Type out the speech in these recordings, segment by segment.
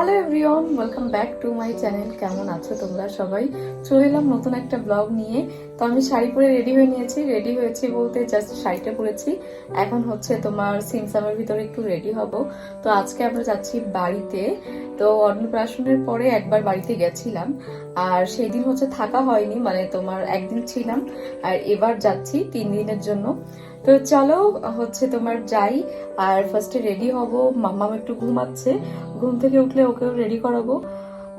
Hello everyone welcome back to my channel কেমন আছো তোমরা সবাই? চলে এলাম নতুন একটা ব্লগ নিয়ে। তো আমি শাড়ি পরে রেডি হয়ে নিয়েছি। রেডি হয়েছি বলতে জাস্ট শাড়িটা পরেছি। এখন হচ্ছে তোমার সিমসামের ভিতরে একটু রেডি হব। তো আজকে আমরা যাচ্ছি বাড়িতে। তো অন্নপ্রাশনের পরে একবার বাড়িতে গেছিলাম। আর সেই দিন হচ্ছে থাকা হয়নি মানে তোমার একদিন ছিলাম। আর এবার যাচ্ছি তিন দিনের জন্য। তো চলো, হচ্ছে তোমার যাই। আর ফার্স্টে রেডি হব। মাম্মাম একটু ঘুমাচ্ছে। ঘুম থেকে উঠলে ওকেও রেডি করাবো।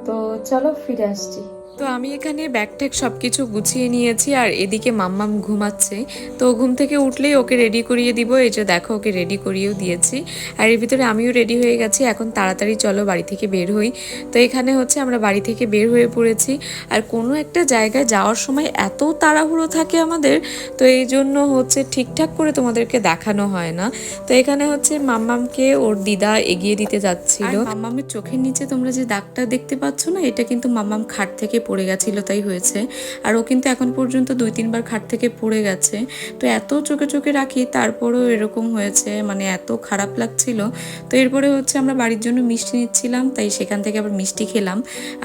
তো চলো, ফিরে আসছি। তো আমি এখানে ব্যাগ ট্যাগ সব কিছু গুছিয়ে নিয়েছি আর এদিকে মাম্মাম ঘুমাচ্ছে। তো ঘুম থেকে উঠলেই ওকে রেডি করিয়ে দিব। এই যে দেখো, ওকে রেডি করিয়েও দিয়েছি। আর এর ভিতরে আমিও রেডি হয়ে গেছি। এখন তাড়াতাড়ি চলো বাড়ি থেকে বের হই। তো এখানে হচ্ছে আমরা বাড়ি থেকে বের হয়ে পড়েছি। আর কোনো একটা জায়গায় যাওয়ার সময় এত তাড়াহুড়ো থাকে আমাদের, তো এই জন্য হচ্ছে ঠিকঠাক করে তোমাদেরকে দেখানো হয় না। তো এখানে হচ্ছে মাম্মামকে ওর দিদা এগিয়ে দিতে যাচ্ছিল। মাম্মামের চোখের নিচে তোমরা যে দাগটা দেখতে পাচ্ছ না, এটা কিন্তু মাম্মাম খাট থেকে পড়ে গেছিল, তাই হয়েছে। আর ও কিন্তু এখন পর্যন্ত দুই, তিনবার খাট থেকে পড়ে গেছে। তো এত চোখে চোখে রাখি, তারপরেও এরকম হয়েছে মানে এত খারাপ লাগছিল। তো এরপরে হচ্ছে আমরা বাড়ির জন্য মিষ্টি নিচ্ছিলাম, তাই সেখান থেকে আবার মিষ্টি খেলাম।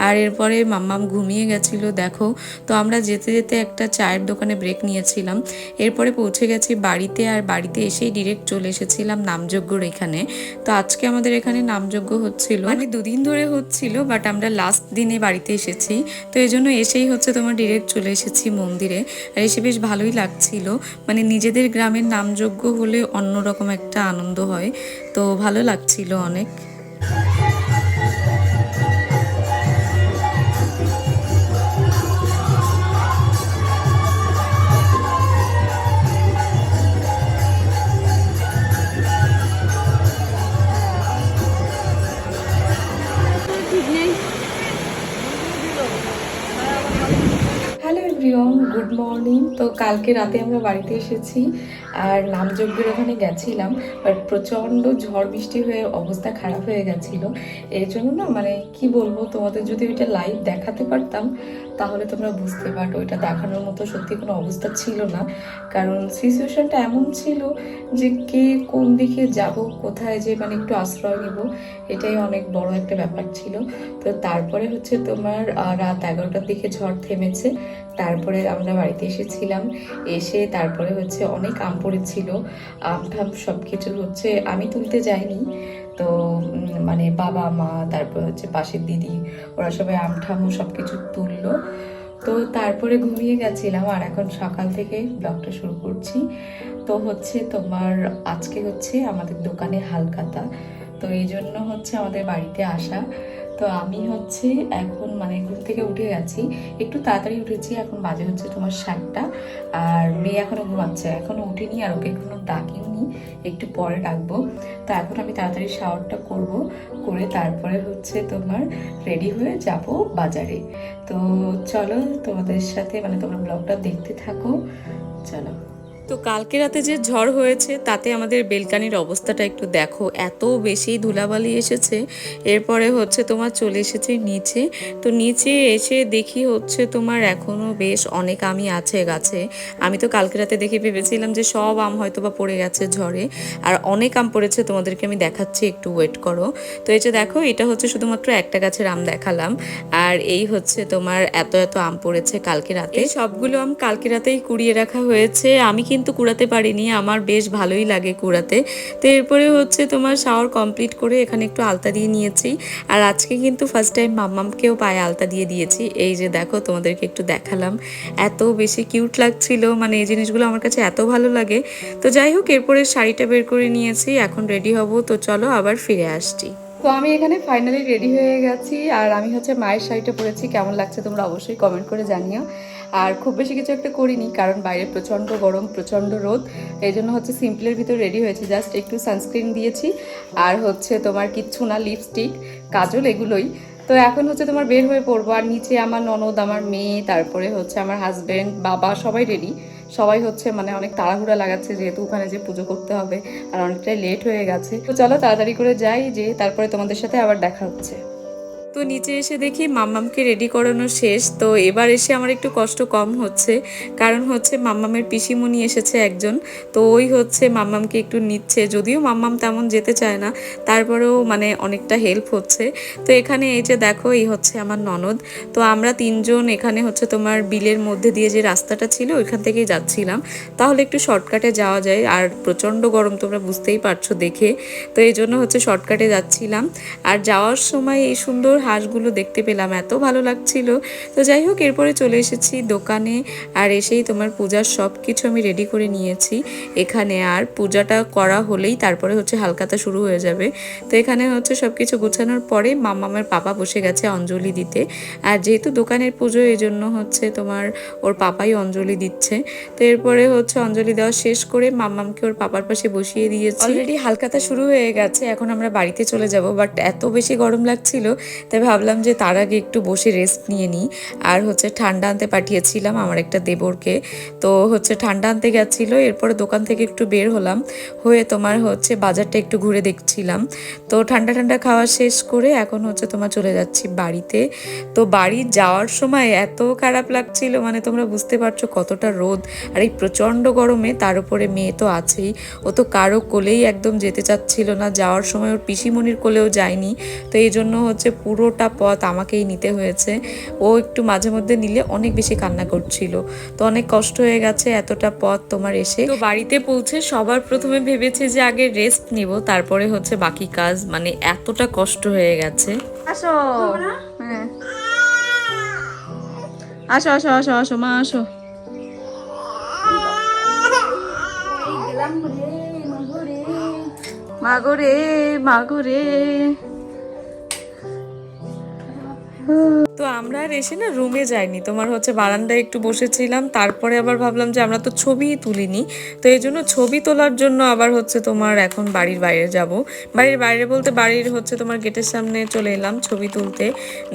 আর এরপরে মাম্মাম ঘুমিয়ে গেছিল, দেখো। তো আমরা যেতে যেতে একটা চায়ের দোকানে ব্রেক নিয়েছিলাম। এরপরে পৌঁছে গেছি বাড়িতে, আর বাড়িতে এসেই ডিরেক্ট চলে এসেছিলাম নামযজ্ঞর এখানে। তো আজকে আমাদের এখানে নামযজ্ঞ হচ্ছিল। মানে দুদিন ধরে হচ্ছিল বাট আমরা লাস্ট দিনে বাড়িতে এসেছি। তো এই জন্য এসেই হচ্ছে তোমার ডিরেক্ট চলে এসেছি মন্দিরে। আর এসে বেশ ভালোই লাগছিল। মানে নিজেদের গ্রামের নামযোগ্য হলে অন্যরকম একটা আনন্দ হয়। তো ভালো লাগছিল অনেক। হ্যালো এভরিওন গুড মর্নিং তো কালকে রাতে আমরা বাড়িতে এসেছি আর নামযজ্ঞের ওখানে গেছিলাম বাট প্রচণ্ড ঝড় বৃষ্টি হয়ে অবস্থা খারাপ হয়ে গেছিল। এর জন্য না মানে কি বলব, তোমাদের যদি ওইটা লাইভ দেখাতে পারতাম তাহলে তোমরা বুঝতে পারো, এটা দেখানোর মতো সত্যি কোনো অবস্থা ছিল না। কারণ সিচুয়েশনটা এমন ছিল যে কে কোন দিকে যাব, কোথায় যে মানে একটু আশ্রয় নেব, এটাই অনেক বড় একটা ব্যাপার ছিল। তো তারপরে হচ্ছে তোমার রাত এগারোটার দিকে ঝড় থেমেছে। তারপরে আমরা বাড়িতে এসেছিলাম। এসে তারপরে হচ্ছে অনেক আম পড়েছিল। আম ঠাম সব কিছু হচ্ছে আমি তুলতে যাইনি। তো মানে বাবা, মা, তারপর হচ্ছে পাশের দিদি, ওরা সবাই আম ঠামও সব কিছু তুললো। তো তারপরে ঘুমিয়ে গেছিলাম আর এখন সকাল থেকে ব্লগটা শুরু করছি। তো হচ্ছে তোমার আজকে হচ্ছে আমাদের দোকানে হালকাতা। তো এই জন্য হচ্ছে আমাদের বাড়িতে আসা। তো আমি হচ্ছে এখন মানে ঘুম থেকে উঠে গেছি। একটু তাড়াতাড়ি উঠেছি, এখন বাজে হচ্ছে তোমার সাতটা। আর মেয়ে এখনও ঘুমাচ্ছে, এখনও উঠিনি আর ওকে এখনও ডাকিনি একটু পরে ডাকবো। তো এখন আমি তাড়াতাড়ি শাওয়ারটা করব, করে তারপরে হচ্ছে তোমার রেডি হয়ে যাব বাজারে। তো চলো তোমাদের সাথে মানে তোমরা ব্লগটা দেখতে থাকো। চলো। তো কালকে রাতে যে ঝড় হয়েছে, তাতে আমাদের বেলকানির অবস্থাটা একটু দেখো। এত বেশি ধুলাবালি এসেছে, এরপরে হচ্ছে তোমার চলে এসেছে নিচে। তো নিচে এসে দেখি হচ্ছে তোমার এখনও বেশ অনেক আমই আছে গাছে। আমি তো কালকে রাতে দেখে ভেবেছিলাম যে সব আম হয়তো বা পড়ে গেছে ঝড়ে, আর অনেক আম পড়েছে, তোমাদেরকে আমি দেখাচ্ছি, একটু ওয়েট করো। তো এই যে দেখো, এটা হচ্ছে শুধুমাত্র একটা গাছের আম দেখালাম, আর এই হচ্ছে তোমার এত এত আম পড়েছে কালকে রাতে। সবগুলো আম কালকে রাতেই কুড়িয়ে রাখা হয়েছে, আমি কিন্তু কুড়াতে পারিনি, আমার বেশ ভালোই লাগে কুড়াতে। তো এরপরে হচ্ছে তোমার শাওয়ার কমপ্লিট করে এখানে একটু আলতা দিয়ে নিয়েছি। আর আজকে কিন্তু ফার্স্ট টাইম মাম্মামকেও পায়ে আলতা দিয়ে দিয়েছি। এই যে দেখো, তোমাদেরকে একটু দেখালাম। এত বেশি কিউট লাগছিল মানে এই জিনিসগুলো আমার কাছে এত ভালো লাগে। তো যাই হোক, এরপরে শাড়িটা বের করে নিয়েছি, এখন রেডি হব। তো চলো আবার ফিরে আসছি। তো আমি এখানে ফাইনালি রেডি হয়ে গেছি। আর আমি হচ্ছে মায়ের শাড়িটা পরেছি। কেমন লাগছে তোমরা অবশ্যই কমেন্ট করে জানিও। আর খুব বেশি কিছু একটা করিনি, কারণ বাইরে প্রচণ্ড গরম, প্রচণ্ড রোদ, এই জন্য হচ্ছে সিম্পলের ভিতর রেডি হয়েছি। জাস্ট একটু সানস্ক্রিন দিয়েছি, আর হচ্ছে তোমার কিচ্ছু না লিপস্টিক কাজল এগুলোই। তো এখন হচ্ছে তোমার বের হয়ে পড়ব, আর নিচে আমার ননদ, আমার মেয়ে, তারপরে হচ্ছে আমার হাজব্যান্ড বাবা সবাই রেডি সবাই হচ্ছে মানে অনেক তাড়াহুড়া লাগাচ্ছে, যেহেতু ওখানে যে পুজো করতে হবে, আর অনেকটাই লেট হয়ে গেছে। তো চলো তাড়াতাড়ি করে যাই যে তারপরে তোমাদের সাথে আবার দেখা হচ্ছে। তো নিচে এসে দেখি মাম্মামকে রেডি করানো শেষ। তো এবার এসে আমার একটু কষ্ট কম হচ্ছে। কারণ হচ্ছে মাম্মামের পিসিমণি এসেছে একজন। তো ওই হচ্ছে মাম্মামকে একটু নিচ্ছে। যদিও মাম্মাম তেমন যেতে চায় না, তারপরেও মানে অনেকটা হেল্প হচ্ছে। তো এখানে এই যে দেখো, এই হচ্ছে আমার ননদ। তো আমরা তিনজন এখানে হচ্ছে তোমার বিলের মধ্যে দিয়ে যে রাস্তাটা ছিল, ওইখান থেকেই যাচ্ছিলাম। তাহলে একটু শর্টকাটে যাওয়া যায়। আর প্রচণ্ড গরম তোমরা বুঝতেই পারছ দেখে। তো এই জন্য হচ্ছে শর্টকাটে যাচ্ছিলাম। আর যাওয়ার সময় এই সুন্দর হাঁসগুলো দেখতে পেলাম, এত ভালো লাগছিল। তো যাই হোক, এরপরে চলে এসেছি দোকানে আর এসেই তোমার পূজার সব কিছু আমি রেডি করে নিয়েছি। এখানে আর পূজাটা করা হলেই তারপরে হচ্ছে হালকাতা শুরু হয়ে যাবে। তো এখানে হচ্ছে সব কিছু গোছানোর পরে মামামের পাপা বসে গেছে অঞ্জলি দিতে। আর যেহেতু দোকানের পুজো এই জন্য হচ্ছে তোমার ওর পাপাই অঞ্জলি দিচ্ছে। তো এরপরে হচ্ছে অঞ্জলি দেওয়া শেষ করে মাম্মামকে ওর পাপার পাশে বসিয়ে দিয়েছি। অলরেডি হালকাতা শুরু হয়ে গেছে, এখন আমরা বাড়িতে চলে যাব বাট এত বেশি গরম লাগছিল, তাই ভাবলাম যে তার আগে একটু বসে রেস্ট নিয়ে নিই। আর হচ্ছে ঠান্ডা আনতে পাঠিয়েছিলাম আমার একটা দেবরকে। তো হচ্ছে ঠান্ডা আনতে গেছিল, এরপরে দোকান থেকে একটু বের হলাম। হয়ে তোমার হচ্ছে বাজারটা একটু ঘুরে দেখছিলাম। তো ঠান্ডা ঠান্ডা খাওয়া শেষ করে এখন হচ্ছে তোমার চলে যাচ্ছি বাড়িতে। তো বাড়ি যাওয়ার সময় এত খারাপ লাগছিল মানে তোমরা বুঝতে পারছ কতটা রোদ। আর এই প্রচণ্ড গরমে তার উপরে মেয়ে তো আছেই। ও তো কারও কোলেই একদম যেতে চাচ্ছিল না। যাওয়ার সময় ওর পিসিমণির কোলেও যায়নি। তো এই জন্য হচ্ছে পুরোটা পথ আমাকেই নিতে হয়েছে। ও একটু মাঝে মধ্যে নিলে অনেক বেশি কান্না করছিল। তো অনেক কষ্ট হয়ে গেছে এতটা পথ তোমার এসে। তো বাড়িতে পৌঁছে সবার প্রথমে ভেবেছে যে আগে রেস্ট নিব তারপরে হচ্ছে বাকি কাজ। মানে এতটা কষ্ট হয়ে গেছে। আসো। হ্যাঁ। আসো আসো আসো আসো মা আসো। মাগো রে মাগো রে। তো আমরা আর এসে না রুমে যাইনি। তোমার হচ্ছে বারান্দায় একটু বসেছিলাম, তারপরে আবার ভাবলাম যে আমরা তো ছবিই তুলিনি। তো এই জন্য ছবি তোলার জন্য আবার হচ্ছে তোমার এখন বাড়ির বাইরে যাব। বাড়ির বাইরে বলতে বাড়ির হচ্ছে তোমার গেটের সামনে চলে এলাম ছবি তুলতে।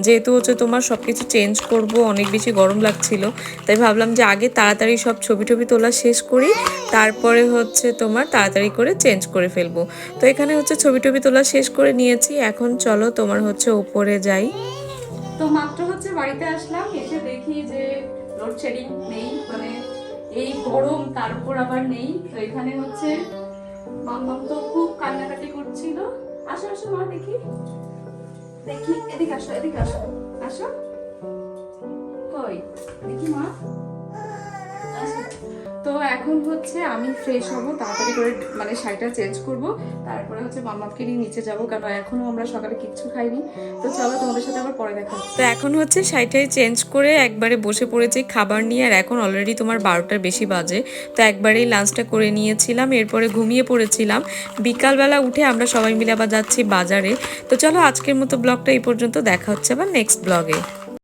যেহেতু হচ্ছে তোমার সব কিছু চেঞ্জ করব, অনেক বেশি গরম লাগছিল। তাই ভাবলাম যে আগে তাড়াতাড়ি সব ছবি টবি তোলা শেষ করি, তারপরে হচ্ছে তোমার তাড়াতাড়ি করে চেঞ্জ করে ফেলব। তো এখানে হচ্ছে ছবি টবি তোলা শেষ করে নিয়েছি। এখন চলো তোমার হচ্ছে ওপরে যাই। তো মাত্র হচ্ছে বাড়িতে আসলাম, এসে দেখি যে লোডশেডিং নেই মানে এই গরম তারপর আবার নেই। তো এখানে হচ্ছে মাম্মাম তো খুব কান্নাকাটি করছিল। আসো আসো মা, দেখি। দেখি, এদিকে আসো এদিকে আসো। আসো। কই? দেখি মা। তো এখন হচ্ছে আমি ফ্রেশ হব, তাড়াতাড়ি করে মানে শাড়িটা চেঞ্জ করব, তারপরে হচ্ছে মাম্মাকে নিয়ে নিচে যাব কারণ এখনও আমরা সকালে কিচ্ছু খাইনি। তো চলো তোমাদের সাথে আবার পরে দেখা তো এখন হচ্ছে শাড়িটাই চেঞ্জ করে একবারে বসে পড়েছি খাবার নিয়ে, আর এখন অলরেডি তোমার বারোটার বেশি বাজে। তো একবারেই লাঞ্চটা করে নিয়েছিলাম, এরপরে ঘুমিয়ে পড়েছিলাম। বিকালবেলা উঠে আমরা সবাই মিলে আবার যাচ্ছি বাজারে। তো চলো আজকের মতো ব্লগটা এই পর্যন্ত, দেখা হচ্ছে আবার নেক্সট ব্লগে